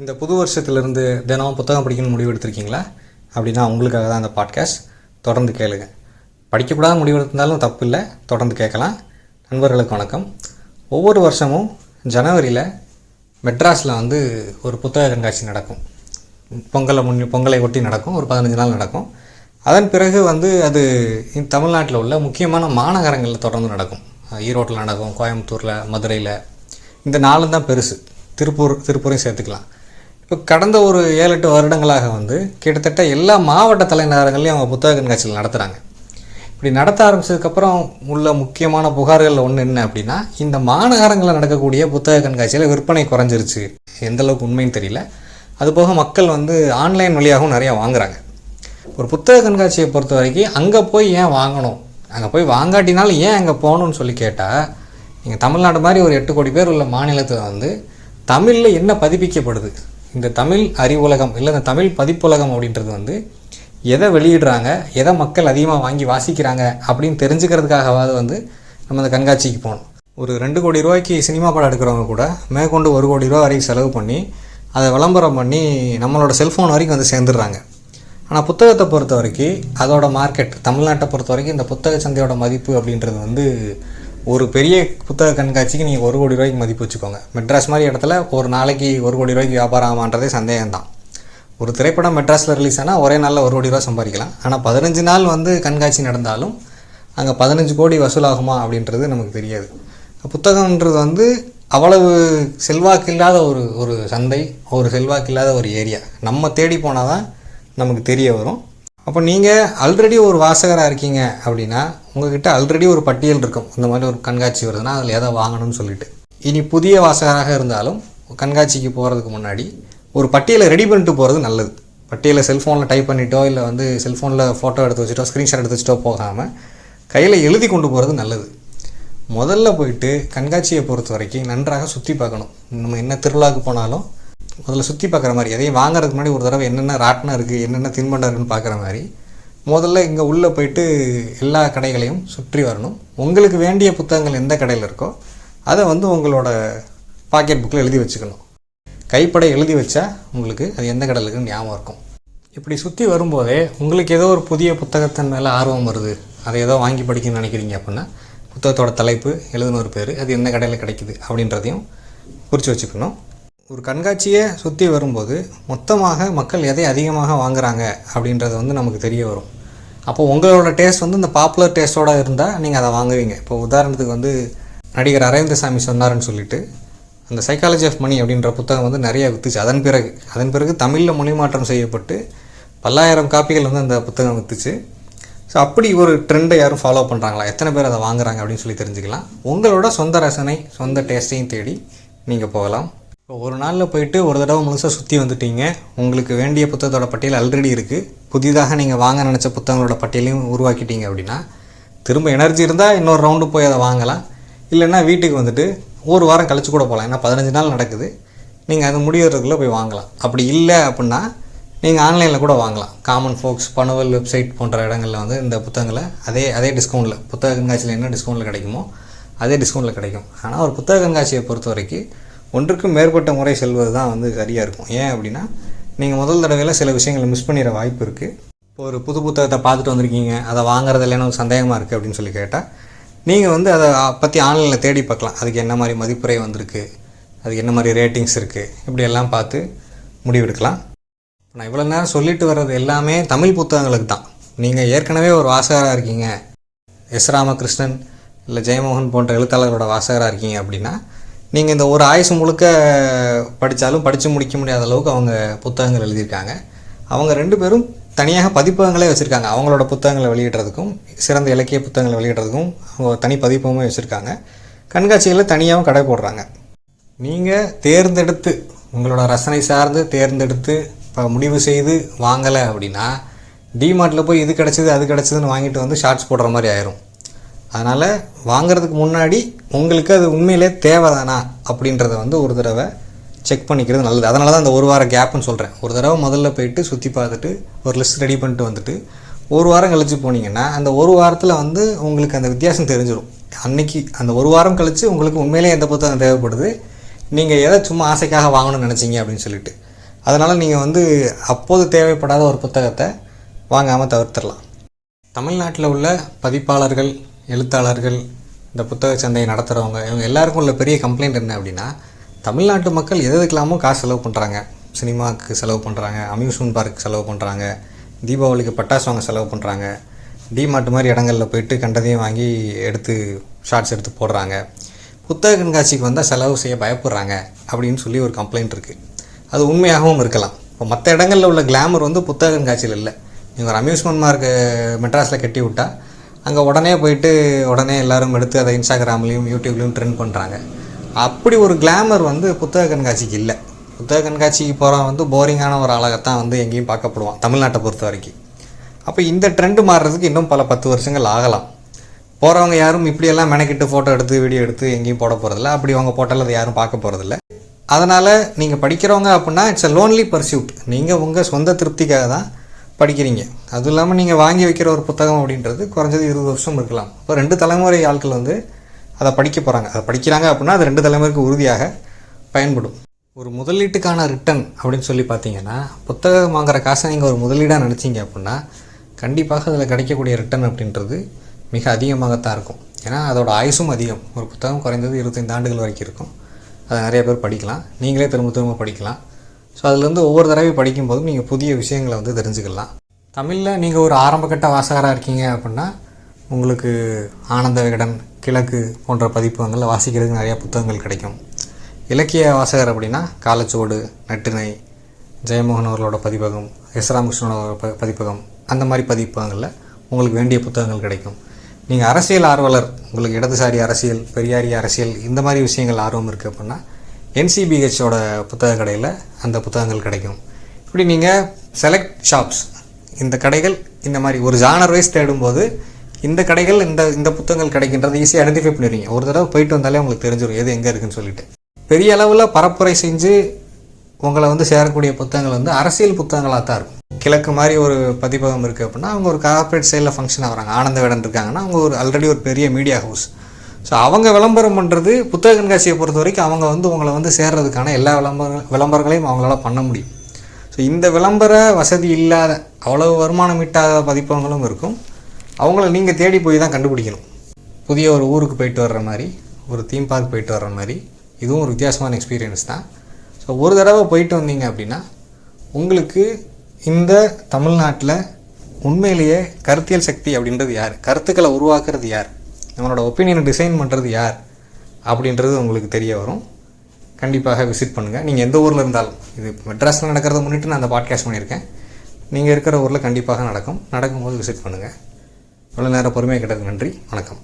இந்த புது வருஷத்துலேருந்து தினமும் புத்தகம் படிக்கணும்னு முடிவு எடுத்திருக்கீங்களா? அப்படின்னா உங்களுக்காக தான் இந்த பாட்காஸ்ட் தொடர்ந்து கேளுங்க. படிக்கக்கூடாத முடிவு எடுத்திருந்தாலும் தப்பு இல்லை தொடர்ந்து கேட்கலாம். நண்பர்களுக்கு வணக்கம். ஒவ்வொரு வருஷமும் ஜனவரியில் மெட்ராஸில் வந்து ஒரு புத்தக கண்காட்சி நடக்கும். பொங்கலை முன் பொங்கலை ஒட்டி நடக்கும். ஒரு பதினஞ்சு நாள் நடக்கும். அதன் பிறகு வந்து அது தமிழ்நாட்டில் உள்ள முக்கியமான மாநகரங்களில் தொடர்ந்து நடக்கும். ஈரோட்டில் நடக்கும் கோயம்புத்தூரில் மதுரையில். இந்த நாலும் தான் பெருசு. திருப்பூர் திருப்பூரையும் சேர்த்துக்கலாம். இப்போ கடந்த ஒரு ஏழு எட்டு வருடங்களாக வந்து கிட்டத்தட்ட எல்லா மாவட்ட தலைநகரங்களையும் அவங்க புத்தக கண்காட்சிகள் நடத்துகிறாங்க இப்படி நடத்த ஆரம்பிச்சதுக்கப்புறம் உள்ள முக்கியமான புகார்கள் ஒன்று என்ன அப்படின்னா இந்த மாநகரங்களில் நடக்கக்கூடிய புத்தக கண்காட்சியில் விற்பனை குறைஞ்சிருச்சு. எந்த அளவுக்கு உண்மைன்னு தெரியல. அதுபோக மக்கள் வந்து ஆன்லைன் வழியாகவும் நிறையா வாங்குறாங்க. ஒரு புத்தக கண்காட்சியை பொறுத்த வரைக்கும் அங்கே போய் ஏன் வாங்கணும்? அங்கே போய் வாங்காட்டினாலும் ஏன் அங்கே போகணும்னு சொல்லி கேட்டால் நீங்கள் தமிழ்நாடு மாதிரி ஒரு எட்டு கோடி பேர் உள்ள மாநிலத்தில் வந்து தமிழில் என்ன பதிப்பிக்கப்படுது? இந்த தமிழ் அறிவுலகம் இல்லை இந்த தமிழ் பதிப்புலகம் அப்படின்றது வந்து எதை வெளியிடுறாங்க எதை மக்கள் அதிகமாக வாங்கி வாசிக்கிறாங்க அப்படின்னு தெரிஞ்சுக்கிறதுக்காகவாவது வந்து நம்ம அந்த கண்காட்சிக்கு போகணும். ஒரு ரெண்டு கோடி ரூபாய்க்கு சினிமா படம் எடுக்கிறவங்க கூட மேற்கொண்டு ஒரு கோடி ரூபா வரைக்கும் செலவு பண்ணி அதை விளம்பரம் பண்ணி நம்மளோட செல்ஃபோன் வரைக்கும் வந்து சேர்ந்துடுறாங்க. ஆனால் புத்தகத்தை பொறுத்த வரைக்கும் அதோட மார்க்கெட் தமிழ்நாட்டை பொறுத்த வரைக்கும் இந்த புத்தக சந்தையோட மதிப்பு அப்படின்றது வந்து ஒரு பெரிய புத்தக கண்காட்சிக்கு நீங்கள் ஒரு கோடி ரூபாய்க்கு மதிப்பு வச்சுக்கோங்க. மெட்ராஸ் மாதிரி இடத்துல ஒரு நாளைக்கு ஒரு கோடி ரூபாய்க்கு வியாபாரம் ஆமான்றதே சந்தேகம்தான். ஒரு திரைப்படம் மெட்ராஸில் ரிலீஸ் ஆனால் ஒரே நாளில் ஒரு கோடி ரூபா சம்பாதிக்கலாம். ஆனால் பதினஞ்சு நாள் வந்து கண்காட்சி நடந்தாலும் அங்கே பதினஞ்சு கோடி வசூலாகுமா அப்படின்றது நமக்கு தெரியாது. புத்தகம்ன்றது வந்து அவ்வளவு செல்வாக்கு இல்லாத ஒரு ஒரு சந்தை ஒரு செல்வாக்கு இல்லாத ஒரு ஏரியா. நம்ம தேடி போனால் தான் நமக்கு தெரிய வரும். அப்போ நீங்கள் ஆல்ரெடி ஒரு வாசகராக இருக்கீங்க அப்படின்னா உங்ககிட்ட ஆல்ரெடி ஒரு பட்டியல் இருக்கும். இந்த மாதிரி ஒரு கண்காட்சி வருதுன்னா அதில் எதை வாங்கணும்னு சொல்லிட்டு. இனி புதிய வாசகராக இருந்தாலும் கண்காட்சிக்கு போகிறதுக்கு முன்னாடி ஒரு பட்டியலை ரெடி பண்ணிட்டு போகிறது நல்லது. பட்டியலை செல்ஃபோனில் டைப் பண்ணிட்டோ இல்லை வந்து செல்ஃபோனில் ஃபோட்டோ எடுத்து வச்சுட்டோ ஸ்க்ரீன்ஷாட் எடுத்து வச்சுட்டோ போகாமல் கையில் எழுதி கொண்டு போகிறது நல்லது. முதல்ல போயிட்டு கண்காட்சியை பொறுத்த வரைக்கும் நன்றாக சுற்றி பார்க்கணும். நம்ம என்ன திருவிழாவுக்கு போனாலும் முதல்ல சுற்றி பார்க்குற மாதிரி எதையும் வாங்குறதுக்கு முன்னாடி ஒரு தடவை என்னென்ன ராட்டினம் இருக்குது என்னென்ன தின்பண்டம் இருக்குன்னு பார்க்குற மாதிரி முதல்ல இங்கே உள்ளே போயிட்டு எல்லா கடைகளையும் சுற்றி வரணும். உங்களுக்கு வேண்டிய புத்தகங்கள் எந்த கடையில் இருக்கோ அதை வந்து உங்களோட பாக்கெட் புக்கில் எழுதி வச்சுக்கணும். கைப்படை எழுதி வச்சா உங்களுக்கு அது எந்த கடையில் இருக்குன்னு ஞாபகம் இருக்கும். இப்படி சுற்றி வரும்போதே உங்களுக்கு ஏதோ ஒரு புதிய புத்தகத்தின் மேலே ஆர்வம் வருது. அதை ஏதோ வாங்கி படிக்கணும்னு நினைக்கிறீங்க அப்படின்னா புத்தகத்தோட தலைப்பு எழுதுனொரு பேர் அது எந்த கடையில் கிடைக்குது அப்படின்றதையும் குறித்து வச்சுக்கணும். ஒரு கண்காட்சியை சுற்றி வரும்போது மொத்தமாக மக்கள் எதை அதிகமாக வாங்குறாங்க அப்படின்றது வந்து நமக்கு தெரிய வரும். அப்போ உங்களோட டேஸ்ட் வந்து இந்த பாப்புலர் டேஸ்ட்டோட இருந்தால் நீங்கள் அதை வாங்குவீங்க. இப்போ உதாரணத்துக்கு வந்து நடிகர் அரவிந்தசாமி சொன்னார்னு சொல்லிட்டு அந்த சைக்காலஜி ஆஃப் மணி அப்படின்ற புத்தகம் வந்து நிறைய வித்துச்சு. அதன் பிறகு அதன் பிறகு தமிழில் மொழிமாற்றம் செய்யப்பட்டு பல்லாயிரம் காப்பிகள் வந்து அந்த புத்தகம் வித்துச்சு. ஸோ அப்படி ஒரு ட்ரெண்டை யாரும் ஃபாலோ பண்ணுறாங்களா எத்தனை பேர் அதை வாங்குறாங்க அப்படின்னு சொல்லி தெரிஞ்சுக்கலாம். உங்களோட சொந்த ரசனை சொந்த டேஸ்ட்டையும் தேடி நீங்கள் போகலாம். இப்போ ஒரு நாளில் போயிட்டு ஒரு தடவை முழுசாக சுற்றி வந்துட்டீங்க. உங்களுக்கு வேண்டிய புத்தகத்தோட பட்டியல் ஆல்ரெடி இருக்குது புதிதாக நீங்கள் வாங்க நினச்ச புத்தகங்களோட பட்டியலையும் உருவாக்கிட்டீங்க அப்படின்னா திரும்ப எனர்ஜி இருந்தால் இன்னொரு ரவுண்டு போய் அதை வாங்கலாம். இல்லைன்னா வீட்டுக்கு வந்துட்டு ஒரு வாரம் கழிச்சு கூட போகலாம் ஏன்னா பதினஞ்சு நாள் நடக்குது. நீங்கள் அது முடியறதுக்குள்ளே போய் வாங்கலாம். அப்படி இல்லை அப்படின்னா நீங்கள் ஆன்லைனில் கூட வாங்கலாம். காமன் ஃபோக்ஸ் பனவல் வெப்சைட் போன்ற இடங்களில் வந்து இந்த புத்தகங்களை அதே அதே டிஸ்கவுண்ட்டில் புத்தக கண்காட்சியில் என்ன டிஸ்கவுண்ட்டில் கிடைக்குமோ அதே டிஸ்கவுண்ட்டில் கிடைக்கும். ஆனால் ஒரு புத்தக கண்காட்சியை பொறுத்த வரைக்கும் ஒன்றுக்கும் மேற்பட்ட முறை செல்வது தான் வந்து சரியாக இருக்கும். ஏன் அப்படின்னா நீங்கள் முதல் தடவையில் சில விஷயங்களை மிஸ் பண்ணிடுற வாய்ப்பு இருக்குது இப்போ ஒரு புது புத்தகத்தை பார்த்துட்டு வந்திருக்கீங்க அதை வாங்குறது இல்லைன்னு ஒரு சந்தேகமாக இருக்குது அப்படின்னு சொல்லி கேட்டால் நீங்கள் வந்து அதை பற்றி ஆன்லைனில் தேடி பார்க்கலாம். அதுக்கு என்ன மாதிரி மதிப்புரை வந்திருக்கு அதுக்கு என்ன மாதிரி ரேட்டிங்ஸ் இருக்குது இப்படி எல்லாம் பார்த்து முடிவெடுக்கலாம் நான் இவ்வளோ நேரம் சொல்லிட்டு வர்றது எல்லாமே தமிழ் புத்தகங்களுக்கு தான். நீங்கள் ஏற்கனவே ஒரு வாசகராக இருக்கீங்க. எஸ் ராமகிருஷ்ணன் இல்லை ஜெயமோகன் போன்ற எழுத்தாளர்களோட வாசகராக இருக்கீங்க அப்படின்னா நீங்கள் இந்த ஒரு ஆயுசு முழுக்க படித்தாலும் படித்து முடிக்க முடியாத அளவுக்கு அவங்க புத்தகங்கள் எழுதியிருக்காங்க. அவங்க ரெண்டு பேரும் தனியாக பதிப்பகங்களே வச்சுருக்காங்க. அவங்களோட புத்தகங்களை வெளியிடுறதுக்கும் சிறந்த இலக்கிய புத்தகங்களை வெளியிடுறதுக்கும் அவங்க தனி பதிப்பகமும் வச்சுருக்காங்க. கண்காட்சிகளில் தனியாகவும் கடை போடுறாங்க. நீங்கள் தேர்ந்தெடுத்து உங்களோட ரசனை சார்ந்து தேர்ந்தெடுத்து இப்போ முடிவு செய்து வாங்கலை அப்படின்னா டிமார்ட்டில் போய் இது கிடச்சிது அது கிடச்சிதுன்னு வாங்கிட்டு வந்து ஷார்ட்ஸ் போடுற மாதிரி ஆயிரும். அதனால் வாங்குறதுக்கு முன்னாடி உங்களுக்கு அது உண்மையிலே தேவைதானா அப்படின்றத வந்து ஒரு தடவை செக் பண்ணிக்கிறது நல்லது. அதனால தான் அந்த ஒரு வாரம் கேப்புன்னு சொல்கிறேன் ஒரு தடவை முதல்ல போயிட்டு சுற்றி பார்த்துட்டு ஒரு லிஸ்ட் ரெடி பண்ணிட்டு வந்துட்டு ஒரு வாரம் கழித்து போனீங்கன்னா அந்த ஒரு வாரத்தில் வந்து உங்களுக்கு அந்த வித்தியாசம் தெரிஞ்சிடும் அன்னைக்கு அந்த ஒரு வாரம் கழித்து உங்களுக்கு உண்மையிலே எந்த புத்தகம் தேவைப்படுது? நீங்கள் எதை சும்மா ஆசைக்காக வாங்கணும்னு நினச்சிங்க அப்படின்னு சொல்லிட்டு. அதனால் நீங்கள் வந்து அப்போது தேவைப்படாத ஒரு புத்தகத்தை வாங்காமல் தவிர்த்துடலாம். தமிழ்நாட்டில் உள்ள பதிப்பாளர்கள் எழுத்தாளர்கள் இந்த புத்தக சந்தையை நடத்துகிறவங்க இவங்க எல்லாருக்கும் உள்ள பெரிய கம்ப்ளைண்ட் என்ன அப்படின்னா தமிழ்நாட்டு மக்கள் எது எதுக்கெல்லாமோ காசு செலவு பண்ணுறாங்க சினிமாவுக்கு செலவு பண்ணுறாங்க அம்யூஸ்மெண்ட் பார்க்கு செலவு பண்ணுறாங்க தீபாவளிக்கு பட்டாசு வாங்க செலவு பண்ணுறாங்க டிமார்ட் மாதிரி இடங்களில் போயிட்டு கண்டதையும் வாங்கி எடுத்து ஷார்ட்ஸ் எடுத்து போடுறாங்க. புத்தக கண்காட்சிக்கு வந்தால் செலவு செய்ய பயப்படுறாங்க அப்படின்னு சொல்லி ஒரு கம்ப்ளைண்ட் இருக்குது அது உண்மையாகவும் இருக்கலாம். இப்போ மற்ற இடங்களில் உள்ள கிளாமர் வந்து புத்தக கண்காட்சியில் இல்லை. நீங்கள் ஒரு அம்யூஸ்மெண்ட் மார்க்கு மெட்ராஸில் கட்டி விட்டால் அங்கே உடனே போயிட்டு உடனே எல்லாரும் எடுத்து அதை இன்ஸ்டாகிராம்லேயும் யூடியூப்லேயும் ட்ரெண்ட் பண்ணுறாங்க அப்படி ஒரு கிளாமர் வந்து புத்தக கண்காட்சிக்கு இல்லை. புத்தக கண்காட்சிக்கு போகிறவன் வந்து போரிங்கான ஒரு அழகத்தான் வந்து எங்கேயும் பார்க்கப்படுவான் தமிழ்நாட்டை பொறுத்த வரைக்கும். அப்போ இந்த ட்ரெண்டு மாறுறதுக்கு இன்னும் பல பத்து வருஷங்கள் ஆகலாம். போகிறவங்க யாரும் இப்படியெல்லாம் மெனக்கிட்டு ஃபோட்டோ எடுத்து வீடியோ எடுத்து எங்கேயும் போட போகிறதில்ல அப்படி அவங்க போட்டால் அதை யாரும் பார்க்க போகிறதில்ல அதனால் நீங்கள் படிக்கிறவங்க அப்படின்னா இட்ஸ் அ லோன்லி பர்சியூட் நீங்கள் உங்கள் சொந்த திருப்திக்காக தான் படிக்கிறீங்க. அதுவும் இல்லாமல் நீங்கள் வாங்கி வைக்கிற ஒரு புத்தகம் அப்படின்றது குறைஞ்சது இருபது வருஷம் இருக்கலாம். இப்போ ரெண்டு தலைமுறை ஆட்கள் வந்து அதை படிக்க போகிறாங்க அதை படிக்கிறாங்க அப்படின்னா அது ரெண்டு தலைமுறைக்கு உறுதியாக பயன்படும். ஒரு முதலீட்டுக்கான ரிட்டர்ன் அப்படின்னு சொல்லி பார்த்தீங்கன்னா புத்தகம் வாங்குற காசை நீங்கள் ஒரு முதலீடாக நினச்சிங்க அப்படின்னா கண்டிப்பாக அதில் கிடைக்கக்கூடிய ரிட்டர்ன் அப்படின்றது மிக அதிகமாகத்தான் இருக்கும். ஏன்னா அதோட ஆயுசும் அதிகம். ஒரு புத்தகம் குறைந்தது இருபத்தைந்து ஆண்டுகள் வரைக்கும் இருக்கும். அதை நிறைய பேர் படிக்கலாம். நீங்களே திரும்ப திரும்ப படிக்கலாம். ஸோ அதுலேருந்து ஒவ்வொரு தடவையும் படிக்கும்போதும் நீங்கள் புதிய விஷயங்களை வந்து தெரிஞ்சுக்கலாம். தமிழில் நீங்கள் ஒரு ஆரம்பகட்ட வாசகராக இருக்கீங்க அப்படின்னா உங்களுக்கு ஆனந்த விகடன் கிழக்கு போன்ற பதிப்பகங்களில் வாசிக்கிறதுக்கு நிறையா புத்தகங்கள் கிடைக்கும். இலக்கிய வாசகர் அப்படின்னா காலச்சோடு நட்டினை ஜெயமோகன் அவர்களோட பதிப்பகம் எஸ் ராமகிருஷ்ணனோட ப பதிப்பகம் அந்த மாதிரி பதிப்பகங்களில் உங்களுக்கு வேண்டிய புத்தகங்கள் கிடைக்கும். நீங்கள் அரசியல் ஆர்வலர் உங்களுக்கு இடதுசாரி அரசியல் பெரியாரி அரசியல் இந்த மாதிரி விஷயங்கள் ஆர்வம் இருக்குது அப்படின்னா என்சிபிஹெச்சோட புத்தக கடையில் அந்த புத்தகங்கள் கிடைக்கும். இப்படி நீங்கள் செலக்ட் ஷாப்ஸ் இந்த கடைகள் இந்த மாதிரி ஒரு ஜானர் வைஸ் தேடும்போது இந்த கடைகள் இந்த இந்த புத்தகங்கள் கிடைக்கின்றது ஈஸியாக ஐடென்டிஃபை பண்ணிடுவீங்க. ஒரு தடவை போயிட்டு வந்தாலே உங்களுக்கு தெரிஞ்சிடும் எது எங்கே இருக்குன்னு சொல்லிட்டு. பெரிய அளவில் பரப்புரை செஞ்சு உங்களை வந்து சேரக்கூடிய புத்தகங்கள் வந்து அரசியல் புத்தகங்களாக தான் இருக்கும். கிழக்கு மாதிரி ஒரு பதிப்பகம் இருக்குது அப்படின்னா அவங்க ஒரு கார்ப்பரேட் சைடில் ஃபங்க்ஷன் ஆகிறாங்க. ஆனந்த விடன் இருக்காங்கன்னா அவங்க ஒரு ஆல்ரெடி ஒரு பெரிய மீடியா ஹவுஸ் ஸோ அவங்க விளம்பரம் பண்ணுறது புத்தக கண்காட்சியை பொறுத்த வரைக்கும் அவங்க வந்து உங்களை வந்து சேர்றதுக்கான எல்லா விளம்பர விளம்பரங்களையும் அவங்களால பண்ண முடியும். ஸோ இந்த விளம்பர வசதி இல்லாத அவ்வளவு வருமானம் ஈட்டாத பதிப்பகங்களும் இருக்கும். அவங்கள நீங்கள் தேடி போய் தான் கண்டுபிடிக்கணும். புதிய ஒரு ஊருக்கு போயிட்டு வர்ற மாதிரி ஒரு தீம் பார்க் போயிட்டு வர்ற மாதிரி இதுவும் ஒரு வித்தியாசமான எக்ஸ்பீரியன்ஸ் தான். ஸோ ஒரு தடவை போயிட்டு வந்தீங்க அப்படின்னா உங்களுக்கு இந்த தமிழ்நாட்டில் உண்மையிலேயே கருத்தியல் சக்தி அப்படின்றது யார்? கருத்துக்களை உருவாக்குறது யார்? நம்மளோட ஒப்பீனியனை டிசைன் பண்ணுறது யார்? அப்படின்றது உங்களுக்கு தெரிய வரும். கண்டிப்பாக விசிட் பண்ணுங்கள் நீங்கள் எந்த ஊரில் இருந்தாலும் இது மெட்ராஸில் நடக்கிறத முன்னிட்டு நான் அந்த பாட்காஸ்ட் பண்ணியிருக்கேன். நீங்கள் இருக்கிற ஊரில் கண்டிப்பாக நடக்கும். நடக்கும்போது விசிட் பண்ணுங்கள் இவ்வளோ நேரம் பொறுமையாக கேட்டதுக்கு நன்றி. வணக்கம்.